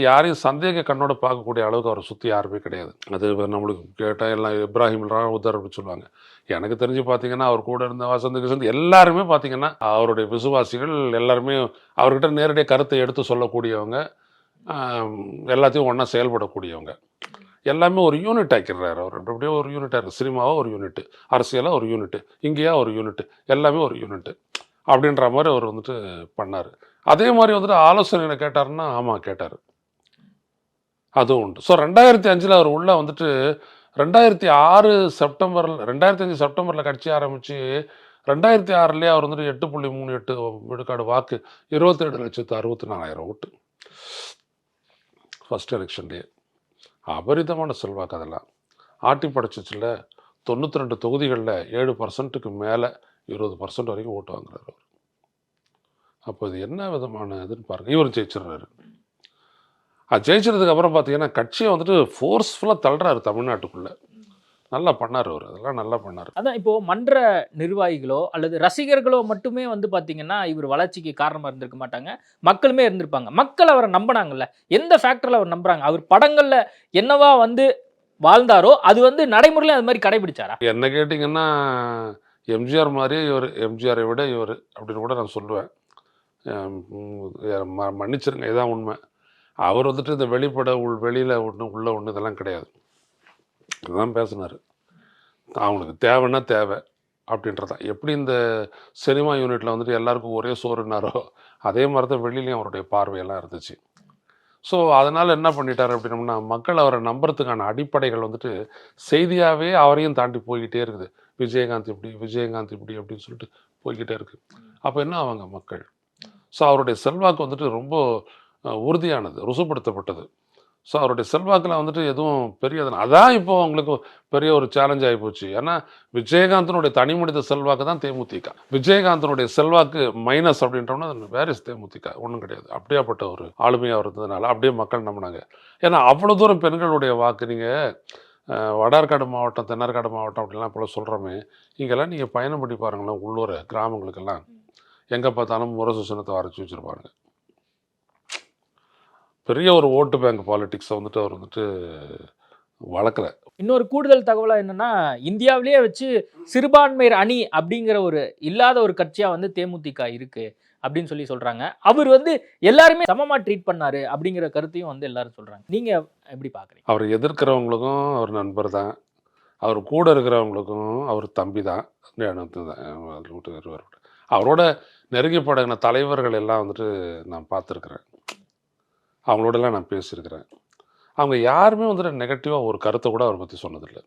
யாரையும் சந்தேக கண்ணோட பார்க்கக்கூடிய அளவுக்கு அவரை சுற்றி யாருமே கிடையாது. அது நம்மளுக்கு கேட்டால் எல்லாம் இப்ராஹிம் ராவுதர் அப்படின்னு சொல்லுவாங்க. எனக்கு தெரிஞ்சு பார்த்தீங்கன்னா அவர் கூட இருந்த வசந்த கிசந்த் எல்லாருமே பார்த்தீங்கன்னா அவருடைய விசுவாசிகள் எல்லாருமே அவர்கிட்ட நேரடியாக கருத்தை எடுத்து சொல்லக்கூடியவங்க எல்லாத்தையும் ஒன்றா செயல்படக்கூடியவங்க. எல்லாமே ஒரு யூனிட் ஆக்கிடுறாரு அவர். அப்படியே ஒரு யூனிட்டாக இருக்குது சினிமாவாக ஒரு யூனிட்டு அரசியலாக ஒரு யூனிட்டு இங்கேயா ஒரு யூனிட்டு எல்லாமே ஒரு யூனிட்டு அப்படின்ற மாதிரி அவர் வந்துட்டு பண்ணார். அதே மாதிரி வந்துட்டு ஆலோசனை கேட்டாருன்னா ஆமாம் கேட்டார். அதுவும் உண்டு. ஸோ ரெண்டாயிரத்தி அஞ்சில் அவர் உள்ளே வந்துட்டு ரெண்டாயிரத்தி ஆறு செப்டம்பரில் ரெண்டாயிரத்தி அஞ்சு செப்டம்பரில் கட்சி ஆரம்பித்து ரெண்டாயிரத்தி ஆறுலேயே அவர் வந்துட்டு எட்டு புள்ளி மூணு எட்டு விழுக்காடு வாக்கு இருபத்தேழு லட்சத்து அறுபத்தி நாலாயிரம் ஓட்டு. ஃபஸ்ட் எலெக்ஷன் டே அபரிதமான செல்வாக்கு அதெல்லாம். ஆட்டி படைச்சிச்சில் தொண்ணூற்றி ரெண்டு தொகுதிகளில் ஏழு பர்சன்ட்டுக்கு மேலே இருபது பர்சன்ட் வரைக்கும் ஓட்டு வாங்குறாரு அவர். அப்போ இது என்ன விதமான இதுன்னு பாருங்கள் இவர் ஜெயிச்சிடுறாரு. ஜெயிச்சதுக்கு அப்புறம் பார்த்தீங்கன்னா கட்சியை வந்துட்டு ஃபோர்ஸ்ஃபுல்லாக தள்ளுறாரு தமிழ்நாட்டுக்குள்ளே. நல்லா பண்ணார் அவர். அதெல்லாம் நல்லா பண்ணார். அதான் இப்போ மன்ற நிர்வாகிகளோ அல்லது ரசிகர்களோ மட்டுமே வந்து பாத்தீங்கன்னா இவர் வளர்ச்சிக்கு காரணமா இருந்திருக்க மாட்டாங்க. மக்களுமே இருந்திருப்பாங்க. மக்கள் அவரை நம்பினாங்கல்ல. எந்த ஃபேக்டர்ல அவர் நம்புறாங்க? அவர் படங்கள்ல என்னவா வந்து வாழ்ந்தாரோ அது வந்து நடைமுறையில அது மாதிரி கடைபிடிச்சாரா? என்ன கேட்டிங்கன்னா எம்ஜிஆர் மாதிரியே இவர் எம்ஜிஆரை விட இவர் அப்படின்னு கூட நான் சொல்லுவேன். மன்னிச்சிருங்க இதான் உண்மை. அவர் வந்துட்டு இந்த வெளிப்பட உள் வெளியில் ஒன்று உள்ளே ஒன்று இதெல்லாம் கிடையாது. இதுதான் பேசினார். அவனுக்கு தேவைன்னா தேவை அப்படின்றதான் எப்படி இந்த சினிமா யூனிட்டில் வந்துட்டு எல்லாருக்கும் ஒரே சோறுனாரோ அதே மாதிரி தான் வெளியிலையும் அவருடைய பார்வையெல்லாம் இருந்துச்சு. ஸோ அதனால் என்ன பண்ணிட்டார் அப்படின்னம்னா மக்கள் அவரை நம்புறதுக்கான அடிப்படைகள் வந்துட்டு செய்தியாகவே அவரையும் தாண்டி போய்கிட்டே இருக்குது. விஜயகாந்த் இப்படி விஜயகாந்த் இப்படி அப்படின்னு சொல்லிட்டு போய்கிட்டே இருக்குது அப்போ என்ன ஆவாங்க மக்கள்? ஸோ அவருடைய செல்வாக்கு வந்துட்டு ரொம்ப உறுதியானது ருசுப்படுத்தப்பட்டது. ஸோ அவருடைய செல்வாக்கில் வந்துட்டு எதுவும் பெரிய அதான் இப்போ அவங்களுக்கு பெரிய ஒரு சேலஞ்ச் ஆகி போச்சு. ஏன்னா விஜயகாந்தனுடைய தனி மனித செல்வாக்கு தான் தேமுதிக. விஜயகாந்தனுடைய செல்வாக்கு மைனஸ் அப்படின்றோம்னா வேற இஸ் தேமுதிக. ஒன்றும் கிடையாது. அப்படியாப்பட்ட ஒரு ஆளுமையாக இருந்ததுனால அப்படியே மக்கள் நம்பினாங்க. ஏன்னா அவ்வளோ தூரம் பெண்களுடைய வாக்கு நீங்கள் வடார்காடு மாவட்டம் தென்னார்காடு மாவட்டம் அப்படிலாம் போல சொல்கிறோமே இங்கெல்லாம் நீங்கள் பயணம் பண்ணி பாருங்களேன் உள்ளூர் கிராமங்களுக்கெல்லாம். எங்கே பார்த்தாலும் முரசு சின்னத்தை வரைச்சி வச்சுருப்பாருங்க பெரிய ஒரு ஓட்டு பேங்க் பாலிடிக்ஸை வந்துட்டு அவர் வந்துட்டு வளர்க்கல இன்னொரு கூடுதல் தகவலா என்னன்னா இந்தியாவிலேயே வச்சு சிறுபான்மையர் அணி அப்படிங்கிற ஒரு இல்லாத ஒரு கட்சியா வந்து தேமுதிக இருக்கு அப்படின்னு சொல்லி சொல்றாங்க. அவர் வந்து எல்லாருமே சமமா ட்ரீட் பண்ணாரு அப்படிங்கிற கருத்தையும் வந்து எல்லாரும் சொல்றாங்க. நீங்க எப்படி பாக்குறீங்க? அவர் எதிர்க்கிறவங்களுக்கும் அவர் நண்பர் தான். அவர் கூட இருக்கிறவங்களுக்கும் அவர் தம்பி தான். அவரோட நெருங்கி பழகின தலைவர்கள் எல்லாம் வந்துட்டு நான் பார்த்துருக்குறேன். அவங்களோடலாம் நான் பேசியிருக்கிறேன். அவங்க யாருமே வந்துட்டு நெகட்டிவாக ஒரு கருத்தை கூட அவரை பற்றி சொன்னதில்லை.